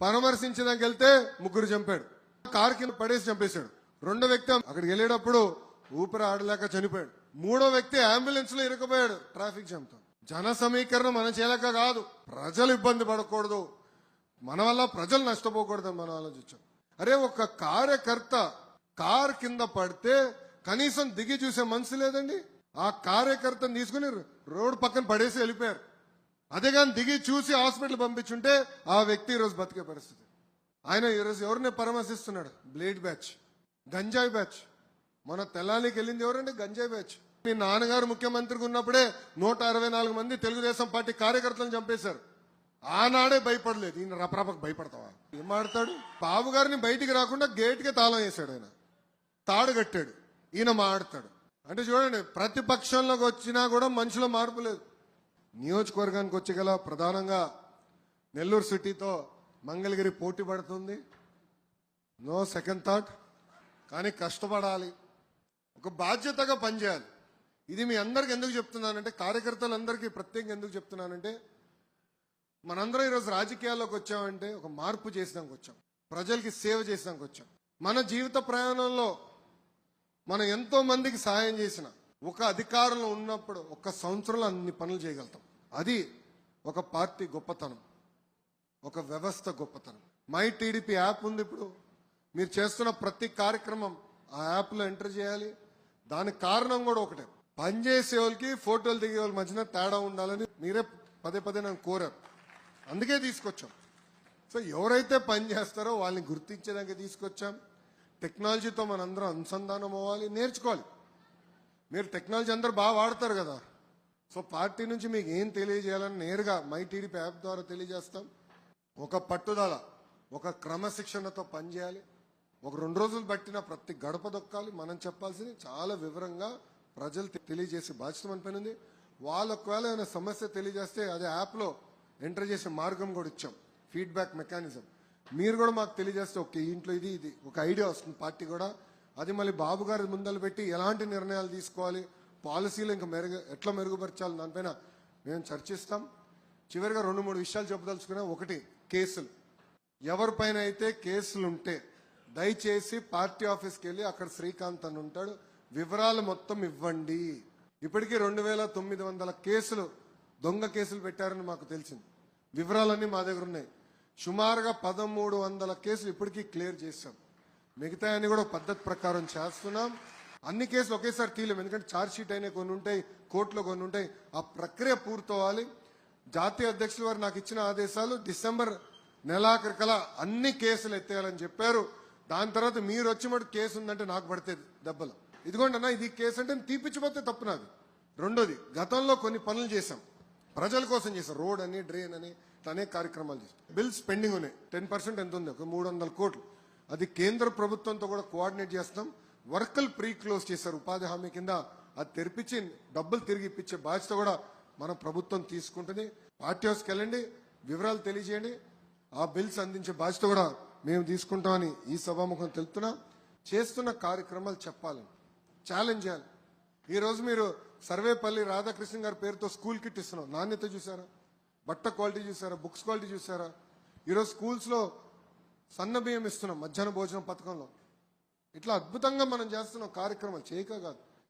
పరామర్శించడానికి వెళ్తే ముగ్గురు చంపాడు. కారు కింద పడేసి చంపేశాడు. రెండో వ్యక్తి అక్కడికి వెళ్ళేటప్పుడు ఊపిరి ఆడలేక చనిపోయాడు. మూడో వ్యక్తి అంబులెన్స్లో ఇరుకుపోయాడు ట్రాఫిక్ జామ్తో జన సమీకరణ మనం చేయలేక కాదు. ప్రజలు ఇబ్బంది పడకూడదు. మన వల్ల ప్రజలు నష్టపోకూడదు మనం ఆలోచించాం. అరే ఒక కార్యకర్త కార్ కింద పడితే కనీసం దిగి చూసే మనసు లేదండి? ఆ కార్యకర్తను తీసుకుని రోడ్డు పక్కన పడేసి వెళ్ళిపోయారు. అదే కానీ దిగి చూసి హాస్పిటల్ పంపించుంటే ఆ వ్యక్తి ఈరోజు బతికే పరిస్థితి. ఆయన ఈరోజు ఎవరిని పరామర్శిస్తున్నాడు? Blade batch. గంజాయి బ్యాచ్. మన తెల్లానికి వెళ్ళింది ఎవరంటే గంజాయి బ్యాచ్. మీ నాన్నగారు ముఖ్యమంత్రిగా ఉన్నప్పుడే నూట అరవై నాలుగు మంది తెలుగుదేశం పార్టీ కార్యకర్తలను చంపేశారు. ఆనాడే భయపడలేదు. ఈయన రపరపకు భయపడతావా? ఏం మాడతాడు? బాబు గారిని బయటికి రాకుండా గేట్కే తాళం వేశాడు ఆయన. తాడు కట్టాడు. ఈయన మాడతాడు. అంటే చూడండి ప్రతిపక్షంలోకి వచ్చినా కూడా మనుషులో మార్పు లేదు. నియోజకవర్గానికి వచ్చి గల ప్రధానంగా నెల్లూరు సిటీతో మంగళగిరి పోటీ పడుతుంది. No second thought. కానీ కష్టపడాలి. ఒక బాధ్యతగా పనిచేయాలి. ఇది మీ అందరికి ఎందుకు చెప్తున్నానంటే కార్యకర్తలందరికీ ప్రత్యేకంగా ఎందుకు చెప్తున్నానంటే మనందరం ఈరోజు రాజకీయాల్లోకి వచ్చామంటే ఒక మార్పు చేసినాక వచ్చాం. ప్రజలకి సేవ చేసినాక వచ్చాం. మన జీవిత ప్రయాణంలో మనం ఎంతో మందికి సహాయం చేసిన. ఒక అధికారంలో ఉన్నప్పుడు ఒక సంవత్సరంలో అన్ని పనులు చేయగలుగుతాం. అది ఒక పార్టీ గొప్పతనం. ఒక వ్యవస్థ గొప్పతనం. మై టీడీపీ యాప్ ఉంది ఇప్పుడు. మీరు చేస్తున్న ప్రతి కార్యక్రమం ఆ యాప్లో ఎంటర్ చేయాలి. దానికి కారణం కూడా ఒకటే. పనిచేసే వాళ్ళకి ఫోటోలు దిగే వాళ్ళ మధ్యన తేడా ఉండాలని మీరే పదే పదే నన్ను కోరారు. అందుకే తీసుకొచ్చాం. సో ఎవరైతే పని చేస్తారో వాళ్ళని గుర్తించడానికి తీసుకొచ్చాం. టెక్నాలజీతో మనందరం అనుసంధానం అవ్వాలి నేర్చుకోవాలి. మీరు టెక్నాలజీ అందరూ బాగా వాడతారు కదా. సో పార్టీ నుంచి మీకు ఏం తెలియజేయాలని నేరుగా మై టీడీపీ యాప్ ద్వారా తెలియజేస్తాం. ఒక పట్టుదల ఒక క్రమశిక్షణతో పనిచేయాలి. ఒక రెండు రోజులు పట్టిన ప్రతి గడప దొక్కాలి. మనం చెప్పాల్సింది చాలా వివరంగా ప్రజలు తెలియజేసే బాధ్యత మన పైన ఉంది. వాళ్ళు ఒకవేళ ఏమైనా సమస్య తెలియజేస్తే అది యాప్లో ఎంటర్ చేసే మార్గం కూడా ఇచ్చాం. Feedback mechanism. మీరు కూడా మాకు తెలియజేస్తే ఓకే ఇంట్లో ఇది ఇది ఒక ఐడియా వస్తుంది పార్టీ కూడా. అది మళ్ళీ బాబు గారి ముందలు పెట్టి ఎలాంటి నిర్ణయాలు తీసుకోవాలి? పాలసీలు ఇంకా మెరుగు ఎట్లా మెరుగుపరచాలి? దానిపైన మేము చర్చిస్తాం. చివరిగా రెండు మూడు విషయాలు చెప్పదలుచుకున్నా ఒకటి కేసులు. ఎవరిపైన అయితే కేసులు ఉంటే దయచేసి పార్టీ ఆఫీస్కి వెళ్ళి అక్కడ శ్రీకాంత్ అని ఉంటాడు. వివరాలు మొత్తం ఇవ్వండి. ఇప్పటికీ రెండు వేల తొమ్మిది వందల కేసులు దొంగ కేసులు పెట్టారని మాకు తెలిసింది. వివరాలన్నీ మా దగ్గర ఉన్నాయి. సుమారుగా పదమూడు వందల కేసులు ఇప్పటికీ క్లియర్ చేశాం. మిగతా అన్ని కూడా పద్ధతి ప్రకారం చేస్తున్నాం. అన్ని కేసులు ఒకేసారి తీయలేము. ఎందుకంటే ఛార్జ్ షీట్ అయినా కొన్ని ఉంటాయి కోర్టులో కొన్ని ఉంటాయి. ఆ ప్రక్రియ పూర్తవ్వాలి. జాతీయ అధ్యక్షుల వారు నాకు ఇచ్చిన ఆదేశాలు డిసెంబర్ నెలాఖరికలా అన్ని కేసులు ఎత్తేయాలని చెప్పారు. దాని తర్వాత మీరు వచ్చి మటు కేసు ఉందంటే నాకు పడితే దెబ్బలు. ఇదిగోండి అన్న ఇది కేసు అంటే తీపిచ్చిపోతే తప్పు నాది. రెండోది గతంలో కొన్ని పనులు చేశాం. ప్రజల కోసం చేశాం. రోడ్ అని డ్రైన్ అని అనేక కార్యక్రమాలు చేశాం. బిల్స్ పెండింగ్ ఉన్నాయి. టెన్ పర్సెంట్ ఎంత ఉంది? ఒక మూడు వందల కోట్లు. అది కేంద్ర ప్రభుత్వంతో కూడా కోఆర్డినేట్ చేస్తాం. వర్కల్ ప్రీ క్లోజ్ చేశారు ఉపాధి హామీ కింద. అది తెరిపించి డబ్బులు తిరిగి ఇప్పించే బాధ్యత కూడా మన ప్రభుత్వం తీసుకుంటుంది. పార్టీ హౌస్కి వెళ్ళండి వివరాలు తెలియజేయండి. ఆ బిల్స్ అందించే బాధ్యత కూడా మేము తీసుకుంటామని ఈ సభాముఖం తెలుపుతున్నా. చేస్తున్న కార్యక్రమాలు చెప్పాలని ఛాలెంజ్ చేయాలి. ఈరోజు మీరు సర్వేపల్లి రాధాకృష్ణ గారి పేరుతో స్కూల్ కిట్ ఇస్తున్నాం. నాణ్యత చూసారా? బట్ట క్వాలిటీ చూసారా? బుక్స్ క్వాలిటీ చూసారా? ఈరోజు స్కూల్స్లో సన్న బియ్యం ఇస్తున్నాం మధ్యాహ్న భోజనం పథకంలో. ఇట్లా అద్భుతంగా మనం చేస్తున్నాం కార్యక్రమాలు చేయక కాదు.